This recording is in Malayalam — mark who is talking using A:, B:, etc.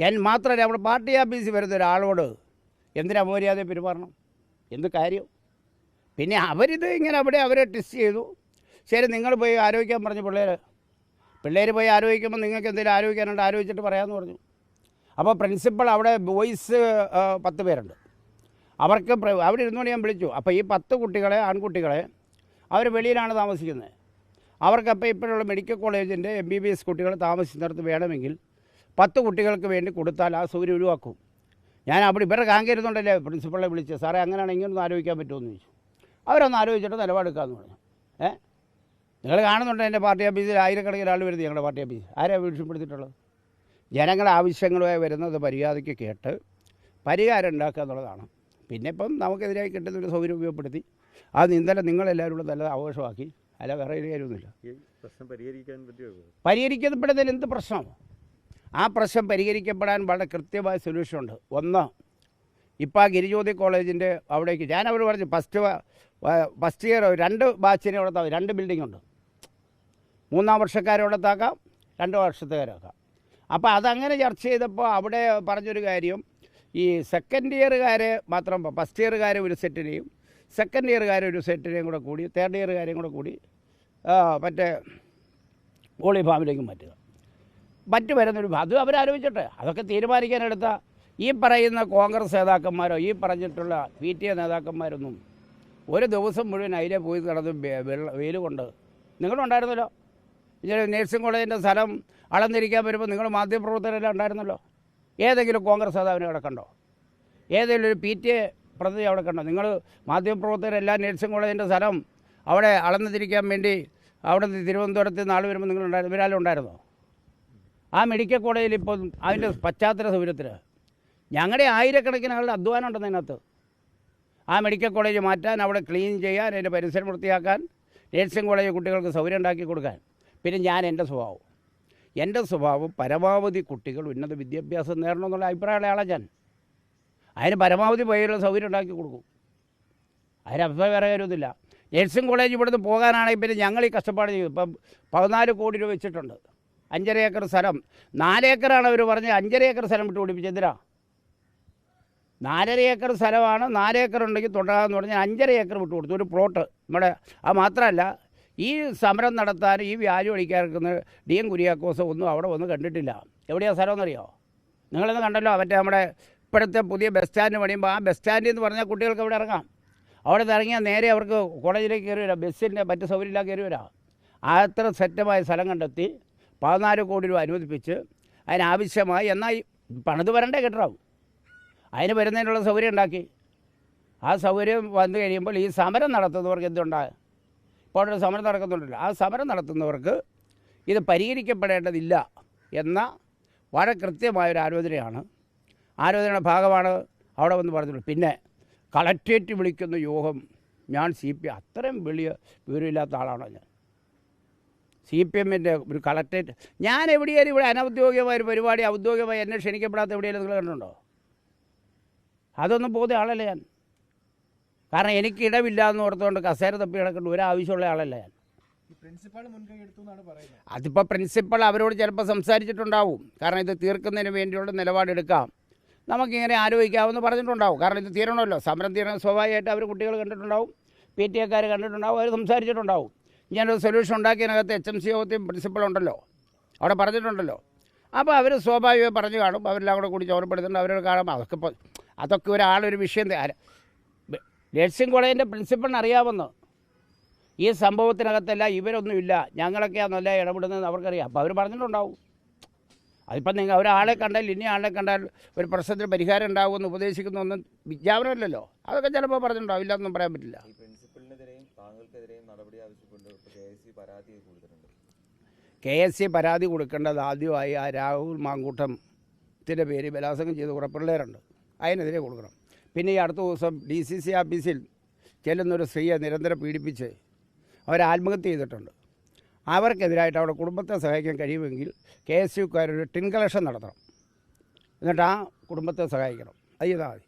A: ഞാൻ മാത്രമല്ല നമ്മുടെ പാർട്ടി ഓഫീസിൽ വരുന്ന ഒരാളോട് എന്തിനാ മര്യാദ പെരുമാറണം? എന്ത് കാര്യം? പിന്നെ അവരിത് ഇങ്ങനെ അവിടെ അവരെ ടെസ്റ്റ് ചെയ്തു. ശരി നിങ്ങൾ പോയി ആലോചിക്കാൻ പറഞ്ഞു പിള്ളേർ പിള്ളേർ പോയി ആലോചിക്കുമ്പോൾ നിങ്ങൾക്ക് എന്തെങ്കിലും ആലോചിക്കാനുണ്ട് ആലോചിച്ചിട്ട് പറയാമെന്ന് പറഞ്ഞു. അപ്പോൾ പ്രിൻസിപ്പൾ അവിടെ ബോയ്സ് പത്ത് പേരുണ്ട്. അവർക്ക് അവിടെ ഇരുന്നുകൊണ്ട് ഞാൻ വിളിച്ചു. അപ്പോൾ ഈ പത്ത് കുട്ടികളെ ആൺകുട്ടികളെ അവർ വെളിയിലാണ് താമസിക്കുന്നത്. അവർക്കപ്പോൾ ഇപ്പോഴുള്ള മെഡിക്കൽ കോളേജിന്റെ എം ബി ബി എസ് കുട്ടികൾ താമസിക്കുന്നിടത്ത് വേണമെങ്കിൽ പത്ത് കുട്ടികൾക്ക് വേണ്ടി കൊടുത്താൽ ആ സൗകര്യം ഒഴിവാക്കും. ഞാൻ അവിടെ ഇവരുടെ കാങ്കരുന്നുണ്ടല്ലേ പ്രിൻസിപ്പളെ വിളിച്ച് സാറേ അങ്ങനെയാണ് ഇങ്ങനൊന്നും ആലോചിക്കാൻ പറ്റുമെന്ന് ചോദിച്ചു. അവരൊന്ന് ആലോചിച്ചിട്ട് നിലപാടെടുക്കാമെന്ന് പറഞ്ഞു. ഏ? നിങ്ങൾ കാണുന്നുണ്ട് എന്റെ പാർട്ടി ഓഫീസിൽ? ആയിരക്കണക്കിന് ആൾ വരുന്നത് ഞങ്ങളുടെ പാർട്ടി ഓഫീസ് ആരെയാണ് ഭീഷണിപ്പെടുത്തിയിട്ടുള്ളത് ജനങ്ങളുടെ ആവശ്യങ്ങളുമായി വരുന്നത് മര്യാദയ്ക്ക് കേട്ട് പരിഹാരം ഉണ്ടാക്കുക എന്നുള്ളതാണ്. പിന്നെ ഇപ്പം നമുക്കെതിരായി കിട്ടുന്ന ഒരു സൗകര്യം ഉപയോഗപ്പെടുത്തി. അത് ഇന്നലെ നിങ്ങളെല്ലാവരും കൂടെ നല്ല ആഘോഷമാക്കി. അല്ല വേറെ ഒരു കാര്യമൊന്നുമില്ല.
B: പ്രശ്നം പരിഹരിക്കാൻ പറ്റുമോ
A: പരിഹരിക്കപ്പെടുന്നതിൽ എന്ത് പ്രശ്നം ആ പ്രശ്നം പരിഹരിക്കപ്പെടാൻ വളരെ കൃത്യമായ സൊല്യൂഷനുണ്ട് ഒന്ന് ഇപ്പോൾ ആ ഗിരിജ്യോതി കോളേജിന്റെ അവിടേക്ക് ഞാൻ അവർ പറഞ്ഞു ഫസ്റ്റ് ഫസ്റ്റ് ഇയർ രണ്ട് ബാച്ചിനെ അവിടെ രണ്ട് ബിൽഡിംഗ് ഉണ്ട്. മൂന്നാം വർഷക്കാരെ അവിടെ താക്കാം രണ്ട് വർഷത്തുകാരാക്കാം അപ്പോൾ അതങ്ങനെ ചർച്ച ചെയ്തപ്പോൾ അവിടെ പറഞ്ഞൊരു കാര്യം ഈ സെക്കൻഡ് ഇയറുകാരെ മാത്രം ഫസ്റ്റ് ഇയറുകാരെ ഒരു സെറ്റിനെയും സെക്കൻഡ് ഇയറുകാരെ ഒരു സെറ്റിനെയും കൂടെ കൂടി തേർഡ് ഇയറുകാരെയും കൂടെ കൂടി മറ്റേ വോളി ഫാമിലേക്കും മാറ്റുക. മറ്റു വരുന്നൊരു അത് അവരാലോചിച്ചിട്ട്. അതൊക്കെ തീരുമാനിക്കാനെടുത്ത ഈ പറയുന്ന കോൺഗ്രസ് നേതാക്കന്മാരോ ഈ പറഞ്ഞിട്ടുള്ള പി ടി എ നേതാക്കന്മാരൊന്നും ഒരു ദിവസം മുഴുവൻ അതിലെ പോയി നടന്ന് വെയിൽ കൊണ്ട് നിങ്ങളുണ്ടായിരുന്നല്ലോ? നേഴ്സിംഗ് കോളേജിന്റെ സ്ഥലം അളന്നിരിക്കാൻ വരുമ്പോൾ നിങ്ങൾ മാധ്യമപ്രവർത്തകരെല്ലാം ഉണ്ടായിരുന്നല്ലോ? ഏതെങ്കിലും കോൺഗ്രസ് നേതാവിനെ അവിടെ കണ്ടോ? ഏതെങ്കിലും ഒരു പി ടി എ പ്രതിനിധി അവിടെ കണ്ടോ? നിങ്ങൾ മാധ്യമപ്രവർത്തകരെല്ലാം നേഴ്സിംഗ് കോളേജിന്റെ സ്ഥലം അവിടെ അളന്നിരിക്കാൻ വേണ്ടി അവിടെ തിരുവനന്തപുരത്ത് നാൾ വരുമ്പോൾ നിങ്ങൾ ഉണ്ടായിരുന്നു ഇവരാലും ഉണ്ടായിരുന്നോ? ആ മെഡിക്കൽ കോളേജിൽ ഇപ്പോൾ അതിന്റെ പശ്ചാത്തല സൗകര്യത്തിൽ ഞങ്ങളുടെ ആയിരക്കണക്കിന് ആളുടെ അധ്വാനം ഉണ്ടെന്ന് അതിനകത്ത്. ആ മെഡിക്കൽ കോളേജ് മാറ്റാൻ അവിടെ ക്ലീൻ ചെയ്യാൻ അതിന്റെ പരിസരം വൃത്തിയാക്കാൻ നേഴ്സിംഗ് കോളേജ് കുട്ടികൾക്ക് സൗകര്യം ഉണ്ടാക്കി കൊടുക്കാൻ. പിന്നെ ഞാൻ എന്റെ സ്വഭാവം. എന്റെ സ്വഭാവം പരമാവധി കുട്ടികൾ ഉന്നത വിദ്യാഭ്യാസം നേടണമെന്നുള്ള അഭിപ്രായമുള്ള ആളാണ് ഞാൻ. അതിന് പരമാവധി പേരുള്ള സൗകര്യം ഉണ്ടാക്കി കൊടുക്കും. അതിനഭിപ്രായം വേറെ കാര്യമൊന്നുമില്ല. നേഴ്സിംഗ് കോളേജ് ഇവിടുന്ന് പോകാനാണെങ്കിൽ പിന്നെ ഞങ്ങൾ ഈ കഷ്ടപ്പാട് ചെയ്തു ഇപ്പം പതിനാല് കോടി രൂപ വെച്ചിട്ടുണ്ട്. അഞ്ചര ഏക്കർ സ്ഥലം. നാലേക്കറാണ് അവർ പറഞ്ഞത്. അഞ്ചര ഏക്കർ സ്ഥലം വിട്ട് പിടിപ്പിച്ചത്. എന്തിനാ? നാലര ഏക്കർ സ്ഥലമാണ്. നാലേക്കർ ഉണ്ടെങ്കിൽ തുടങ്ങാമെന്ന് പറഞ്ഞാൽ അഞ്ചര ഏക്കർ വിട്ട് കൊടുത്തു. ഒരു പ്ലോട്ട്. നമ്മുടെ അത് മാത്രമല്ല ഈ സമരം നടത്താൻ ഈ വ്യാജം അടിക്കാർക്കുന്ന ഡി എം കുര്യാക്കോസ് ഒന്നും അവിടെ ഒന്നും കണ്ടിട്ടില്ല. എവിടെയാണ് സ്ഥലമെന്നറിയോ നിങ്ങളൊന്ന് കണ്ടല്ലോ മറ്റേ നമ്മുടെ ഇപ്പോഴത്തെ പുതിയ ബസ് സ്റ്റാൻഡ് പണിയുമ്പോൾ ആ ബസ് സ്റ്റാൻഡിൽ എന്ന് പറഞ്ഞാൽ കുട്ടികൾക്ക് അവിടെ ഇറങ്ങാം. അവിടെ നിന്ന് ഇറങ്ങിയാൽ നേരെ അവർക്ക് കോളേജിലേക്ക് കയറി വരാം. ബസ്സിന്റെ മറ്റ് സൗകര്യമില്ലാതെ കയറി വരാം. അത്ര സെറ്റമായ സ്ഥലം കണ്ടെത്തി പതിനാല് കോടി രൂപ അനുവദിപ്പിച്ച് അതിനാവശ്യമായി എന്നാൽ പണിത് വരണ്ടേ കെട്ടിടാവും അതിന് വരുന്നതിനുള്ള സൗകര്യം ഉണ്ടാക്കി. ആ സൗകര്യം വന്നു കഴിയുമ്പോൾ ഈ സമരം നടത്തുന്നവർക്ക് എന്തുണ്ടാകും ഇപ്പോൾ സമരം നടക്കുന്നുണ്ടല്ലോ. ആ സമരം നടത്തുന്നവർക്ക് ഇത് പരിഹരിക്കപ്പെടേണ്ടതില്ല എന്ന വളരെ കൃത്യമായൊരു ആലോചനയാണ്. ആലോചനയുടെ ഭാഗമാണ് അവിടെ വന്ന് പറഞ്ഞിട്ടുള്ളത്. പിന്നെ കളക്ട്രേറ്റ് വിളിക്കുന്ന യോഗം ഞാൻ സി പി അത്രയും വലിയ വിവരമില്ലാത്ത ആളാണോ ഞാൻ? സി പി എമ്മിന്റെ ഒരു കളക്ടറേറ്റ്. ഞാൻ എവിടെയായാലും ഇവിടെ അനൗദ്യോഗികമായ ഒരു പരിപാടി ഔദ്യോഗികമായി എന്നെ ക്ഷണിക്കപ്പെടാത്ത എവിടെയെങ്കിലും നിങ്ങൾ കണ്ടിട്ടുണ്ടോ? അതൊന്നും പോകുന്ന ആളല്ല ഞാൻ. കാരണം എനിക്ക് ഇടമില്ല എന്ന് ഓർത്തുകൊണ്ട് കസേര തപ്പി കിടക്കേണ്ട ഒരു ആവശ്യമുള്ള ആളല്ല ഞാൻ. അതിപ്പോൾ പ്രിൻസിപ്പൾ അവരോട് ചിലപ്പോൾ സംസാരിച്ചിട്ടുണ്ടാവും. കാരണം ഇത് തീർക്കുന്നതിന് വേണ്ടിയുള്ള നിലപാടെടുക്കാം നമുക്കിങ്ങനെ ആലോചിക്കാമെന്ന് പറഞ്ഞിട്ടുണ്ടാവും. കാരണം ഇത് തീരണമല്ലോ. സമരം തീരണം സ്വാഭാവികമായിട്ട് അവർ കുട്ടികൾ കണ്ടിട്ടുണ്ടാവും. പി ടി എക്കാർ കണ്ടിട്ടുണ്ടാവും. അവർ സംസാരിച്ചിട്ടുണ്ടാവും. ഞാനൊരു സൊല്യൂഷൻ ഉണ്ടാക്കിയതിനകത്ത് എച്ച് എം സി യോഗത്തിൽ പ്രിൻസിപ്പൾ ഉണ്ടല്ലോ. അവിടെ പറഞ്ഞിട്ടുണ്ടല്ലോ. അപ്പോൾ അവർ സ്വാഭാവികമായി പറഞ്ഞു കാണും. അവരെല്ലാം കൂടെ കൂടി ചോരപ്പെടുത്തുന്നുണ്ട് അവരോട് കാണുമ്പോൾ അതൊക്കെ ഇപ്പോൾ അതൊക്കെ ഒരാളൊരു വിഷയം നഴ്സിംഗ് കോളേജിന്റെ പ്രിൻസിപ്പളിന് അറിയാമെന്ന് ഈ സംഭവത്തിനകത്തല്ല ഇവരൊന്നുമില്ല ഞങ്ങളൊക്കെയാണ് നല്ല ഇടപെടുന്നത് അവർക്കറിയാം. അപ്പോൾ അവർ പറഞ്ഞിട്ടുണ്ടാവും. അതിപ്പം നിങ്ങൾ ഒരാളെ കണ്ടാൽ ഇനി ആളെ കണ്ടാൽ ഒരു പ്രശ്നത്തിന് പരിഹാരം ഉണ്ടാകുമെന്ന് ഉപദേശിക്കുന്നൊന്നും വിജ്ഞാപനമല്ലല്ലോ. അതൊക്കെ ചിലപ്പോൾ പറഞ്ഞിട്ടുണ്ടാവും. ഇല്ലെന്നൊന്നും പറയാൻ പറ്റില്ല.
B: താങ്കൾക്കെതിരെയും നടപടി ആവശ്യപ്പെട്ട് കെ എസ് സി പരാതി കൊടുത്തിട്ടുണ്ട്.
A: കെ എസ് സി പരാതി കൊടുക്കേണ്ടത് ആദ്യമായി ആ രാഹുൽ മാങ്കൂട്ടത്തിന്റെ പേര് ബലാസംഗം ചെയ്ത് കുറേ പിള്ളേരുണ്ട്. അതിനെതിരെ കൊടുക്കണം. പിന്നെ ഈ അടുത്ത ദിവസം ഡി സി സി ഓഫീസിൽ ചെല്ലുന്നൊരു സ്ത്രീയെ നിരന്തരം പീഡിപ്പിച്ച് അവർ ആത്മഹത്യ ചെയ്തിട്ടുണ്ട്. അവർക്കെതിരായിട്ട് അവിടെ കുടുംബത്തെ സഹായിക്കാൻ കഴിയുമെങ്കിൽ കെ എസ് യുക്കാരൊരു ടിൻ കളക്ഷൻ നടത്തണം. എന്നിട്ട് ആ കുടുംബത്തെ സഹായിക്കണം. അത് ചെയ്താൽ മതി.